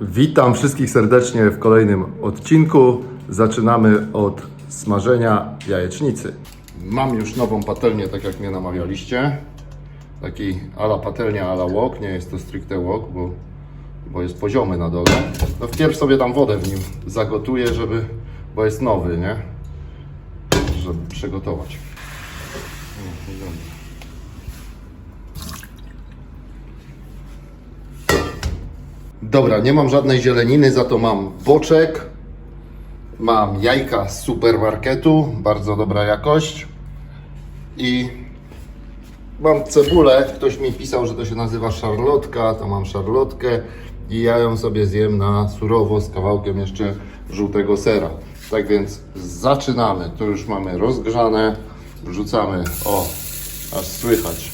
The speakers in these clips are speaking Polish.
Witam wszystkich serdecznie w kolejnym odcinku. Zaczynamy od smażenia jajecznicy. Mam już nową patelnię, tak jak mnie namawialiście. Taki ala patelnia, ala wok. Nie jest to stricte wok, bo, bo jest poziomy na dole. No wpierw sobie tam wodę w nim zagotuję, żeby, bo jest nowy, nie? Żeby przygotować. O, wygląda. Dobra, nie mam żadnej zieleniny, za to mam boczek. Mam jajka z supermarketu, bardzo dobra jakość. I mam cebulę. Ktoś mi pisał, że to się nazywa szarlotka, to mam szarlotkę i ja ją sobie zjem na surowo z kawałkiem jeszcze żółtego sera. Tak więc zaczynamy. Tu już mamy rozgrzane. Wrzucamy, o, aż słychać,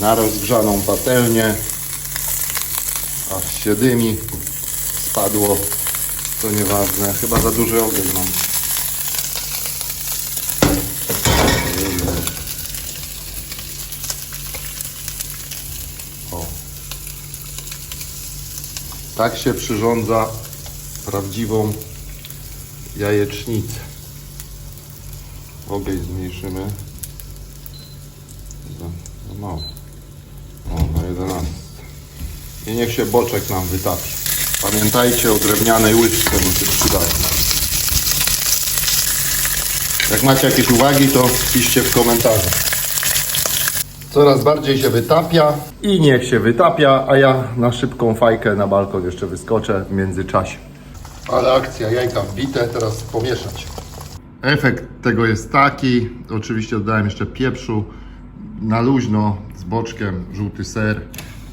na rozgrzaną patelnię aż się spadło, to nieważne, chyba za duży ogień mam. O. Tak się przyrządza prawdziwą jajecznicę. Ogień zmniejszymy. Za, za mało. O, na 11. I niech się boczek nam wytapi. Pamiętajcie o drewnianej łyżce, bo się przydaje. Jak macie jakieś uwagi, to piszcie w komentarzach. Coraz bardziej się wytapia. I niech się wytapia, a ja na szybką fajkę na balkon jeszcze wyskoczę w międzyczasie. Ale akcja, jajka wbite, teraz pomieszać. Efekt tego jest taki, oczywiście dodałem jeszcze pieprzu, na luźno z boczkiem, żółty ser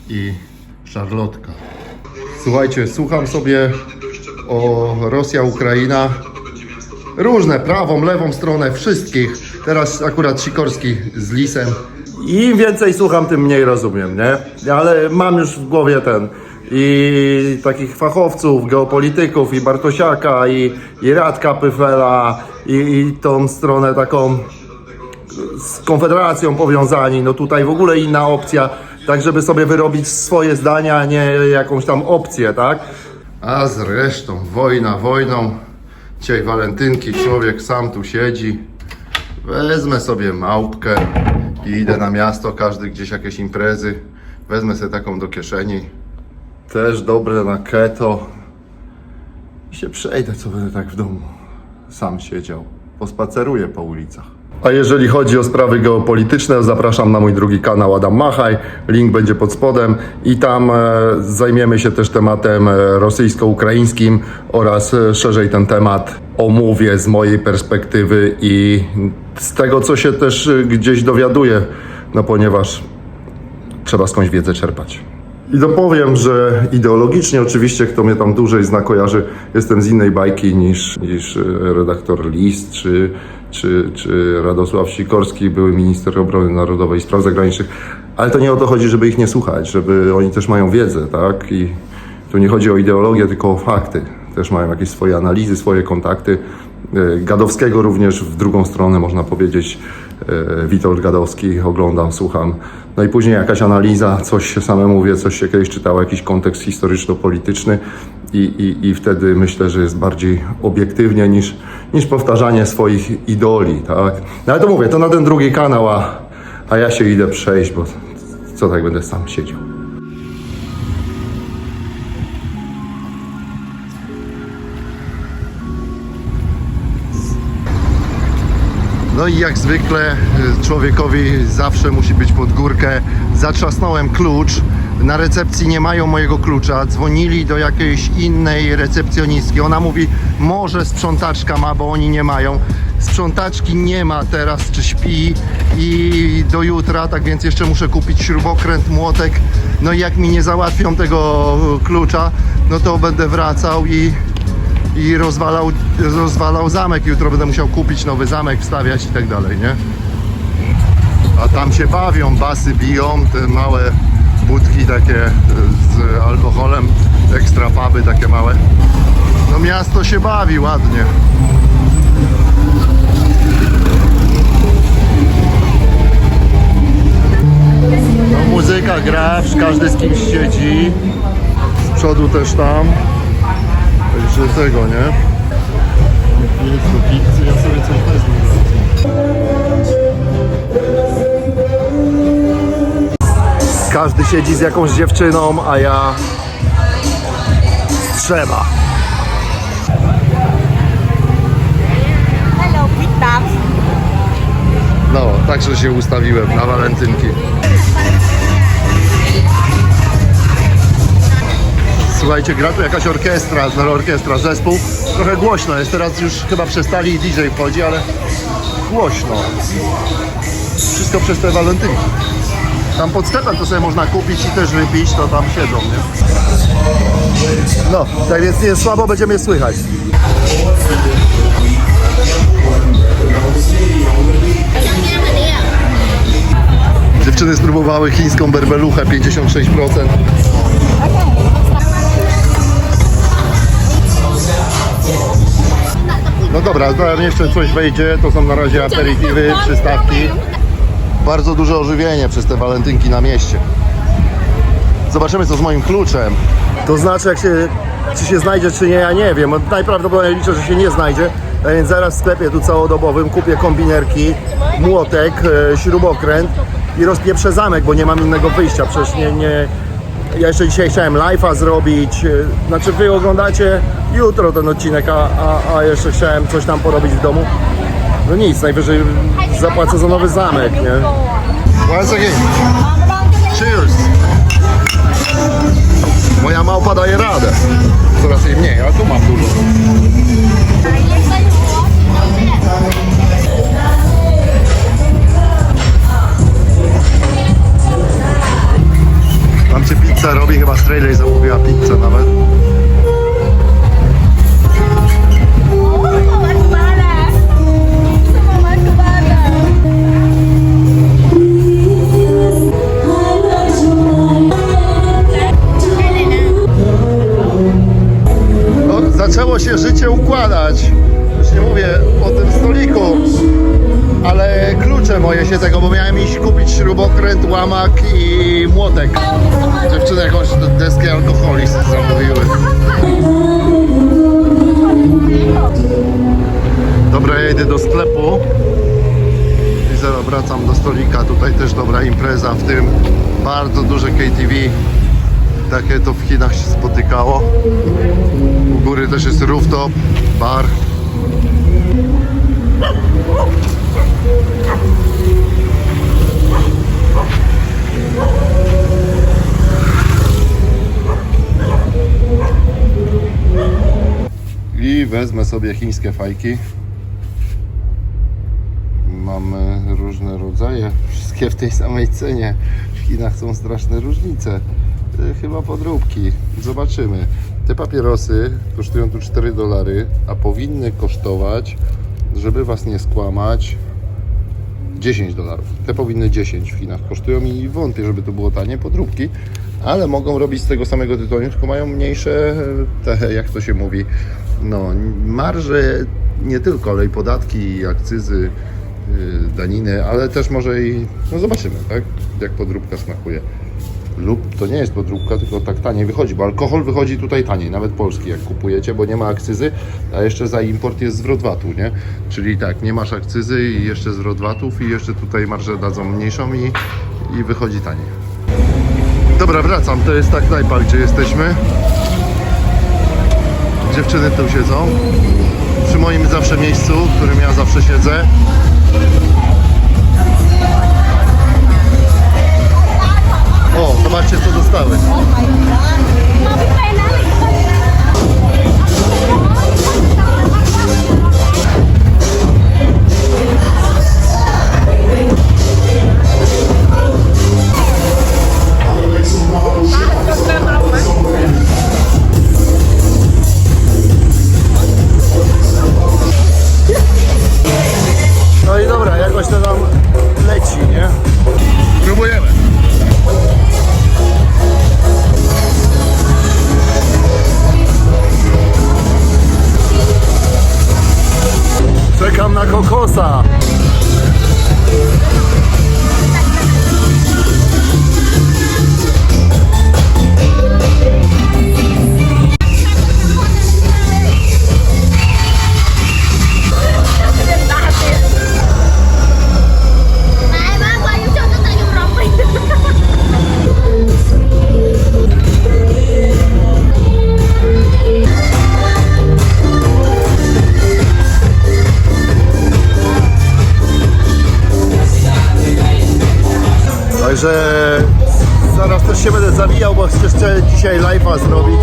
i szarlotka. Słuchajcie, słucham sobie o Rosja, Ukraina. Różne, prawą, lewą stronę, wszystkich. Teraz akurat Sikorski z Lisem. Im więcej słucham, tym mniej rozumiem, nie? Ale mam już w głowie ten i takich fachowców, geopolityków, i Bartosiaka, i, i Radka Pyfela, i, i tą stronę taką z Konfederacją powiązani, no tutaj w ogóle inna opcja, tak żeby sobie wyrobić swoje zdania, a nie jakąś tam opcję, tak? A zresztą, wojna wojną, dzisiaj walentynki, człowiek sam tu siedzi, wezmę sobie małpkę i idę na miasto, każdy gdzieś jakieś imprezy, wezmę sobie taką do kieszeni. Też dobre na keto. I się przejdę, co będę tak w domu sam siedział. Pospaceruję po ulicach. A jeżeli chodzi o sprawy geopolityczne, zapraszam na mój drugi kanał Adam Machaj. Link będzie pod spodem i tam e, zajmiemy się też tematem e, rosyjsko-ukraińskim oraz e, szerzej ten temat omówię z mojej perspektywy i z tego, co się też gdzieś dowiaduję, no ponieważ trzeba skądś wiedzę czerpać. I dopowiem, że ideologicznie oczywiście, kto mnie tam dłużej zna, kojarzy, jestem z innej bajki niż, niż e, redaktor List, czy, czy, czy Radosław Sikorski, były minister obrony narodowej i spraw zagranicznych. Ale to nie o to chodzi, żeby ich nie słuchać, żeby oni też mają wiedzę, tak? I tu nie chodzi o ideologię, tylko o fakty. Też mają jakieś swoje analizy, swoje kontakty. E, Gadowskiego również w drugą stronę można powiedzieć. E, Witold Gadowski, oglądam, słucham. No i później jakaś analiza, coś się samemu wie, coś się kiedyś czytało, jakiś kontekst historyczno-polityczny i, i, i wtedy myślę, że jest bardziej obiektywnie niż, niż powtarzanie swoich idoli, tak? No ale to mówię, to na ten drugi kanał, a, a ja się idę przejść, bo co tak będę sam siedział. No i jak zwykle y, człowiekowi zawsze musi być pod górkę. Zatrzasnąłem klucz. Na recepcji nie mają mojego klucza. Dzwonili do jakiejś innej recepcjonistki. Ona mówi, może sprzątaczka ma, bo oni nie mają. Sprzątaczki nie ma teraz, czy śpi i do jutra, tak więc jeszcze muszę kupić śrubokręt, młotek. No i jak mi nie załatwią tego klucza, no to będę wracał i i rozwalał, rozwalał zamek. Jutro będę musiał kupić nowy zamek, wstawiać i tak dalej, nie? A tam się bawią, basy biją, te małe budki takie z alkoholem, ekstra puby takie małe. No miasto się bawi ładnie. No muzyka gra, każdy z kimś siedzi. Z przodu też tam. Także tego, nie? Do pizzy, ja sobie coś wezmę. Każdy siedzi z jakąś dziewczyną, a ja trzeba. Hello, witam. No, także się ustawiłem na walentynki. Słuchajcie, gra tu jakaś orkiestra, orkiestra, zespół. Trochę głośno jest, teraz już chyba przestali i DJ wchodzi, ale głośno. Wszystko przez te walentynki. Tam pod stepem to sobie można kupić i też wypić, to tam siedzą, nie? No, tak więc nie słabo będzie mnie słychać. Dziewczyny spróbowały chińską berbeluchę 56%. No dobra, zaraz jeszcze coś wejdzie, to są na razie aperitiwy, przystawki. Bardzo duże ożywienie przez te walentynki na mieście. Zobaczymy co z moim kluczem. To znaczy jak się, czy się znajdzie czy nie, ja nie wiem. Najprawdopodobniej liczę, że się nie znajdzie. A więc zaraz w sklepie tu całodobowym kupię kombinerki, młotek, e, śrubokręt i rozpieprzę zamek, bo nie mam innego wyjścia. Przecież nie, nie... Ja jeszcze dzisiaj chciałem live'a zrobić. e, Znaczy wy oglądacie jutro ten odcinek, a, a, a jeszcze chciałem coś tam porobić w domu. No nic, najwyżej zapłacę za nowy zamek, nie? Once again. Cheers! Moja małpa daje radę. Coraz jej mniej, a tu mam dużo. Traderism. Moje się tego, bo miałem iść kupić śrubokręt, łamak i młotek. Dziewczyny jakąś deskę alkoholi zamówiły. Dobra, ja idę do sklepu i zaraz wracam do stolika. Tutaj też dobra impreza, w tym bardzo duże KTV. Takie to w Chinach się spotykało. U góry też jest rooftop, bar. I wezmę sobie chińskie fajki. Mamy różne rodzaje, wszystkie w tej samej cenie. W Chinach są straszne różnice. Y, Chyba podróbki. Zobaczymy. Te papierosy kosztują tu 4 dolary, a powinny kosztować, żeby Was nie skłamać, 10 dolarów. Te powinny 10 w Chinach kosztują i wątpię, żeby to było tanie podróbki, ale mogą robić z tego samego tytoniu, tylko mają mniejsze, e, te, jak to się mówi, no, marże nie tylko, ale i podatki, akcyzy, yy, daniny, ale też może i, no zobaczymy, tak, jak podróbka smakuje. Lub to nie jest podróbka, tylko tak taniej wychodzi, bo alkohol wychodzi tutaj taniej, nawet polski jak kupujecie, bo nie ma akcyzy, a jeszcze za import jest zwrot VAT-u, nie? Czyli tak, nie masz akcyzy i jeszcze zwrot VAT-ów i jeszcze tutaj marżę dadzą mniejszą i, i wychodzi taniej. Dobra, wracam, to jest tak Knajpa, gdzie jesteśmy. Dziewczyny tu siedzą. Przy moim zawsze miejscu, w którym ja zawsze siedzę. Zobaczcie co dostały. Że zaraz też się będę zawijał, bo chcę dzisiaj live'a zrobić.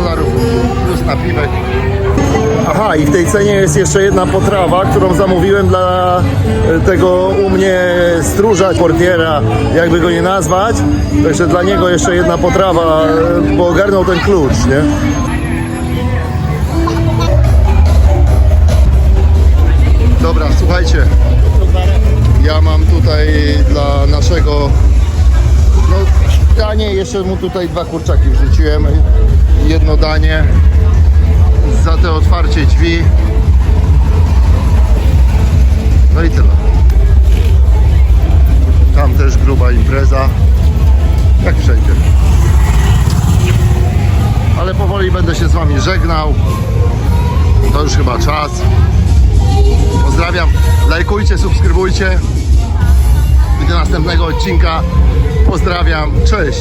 Dolarów plus napiwek. Aha, i w tej cenie jest jeszcze jedna potrawa, którą zamówiłem dla e, tego u mnie stróża, portiera, jakby go nie nazwać. Także dla niego jeszcze jedna potrawa, e, bo ogarnął ten klucz, nie? Dobra, słuchajcie. Ja mam tutaj dla naszego danie, jeszcze mu tutaj dwa kurczaki wrzuciłem. Jedno danie za te otwarcie drzwi. No i tyle. Tam też gruba impreza. Jak wszędzie. Ale powoli będę się z Wami żegnał. To już chyba czas. Pozdrawiam. Lajkujcie, subskrybujcie. I do następnego odcinka. Pozdrawiam. Cześć.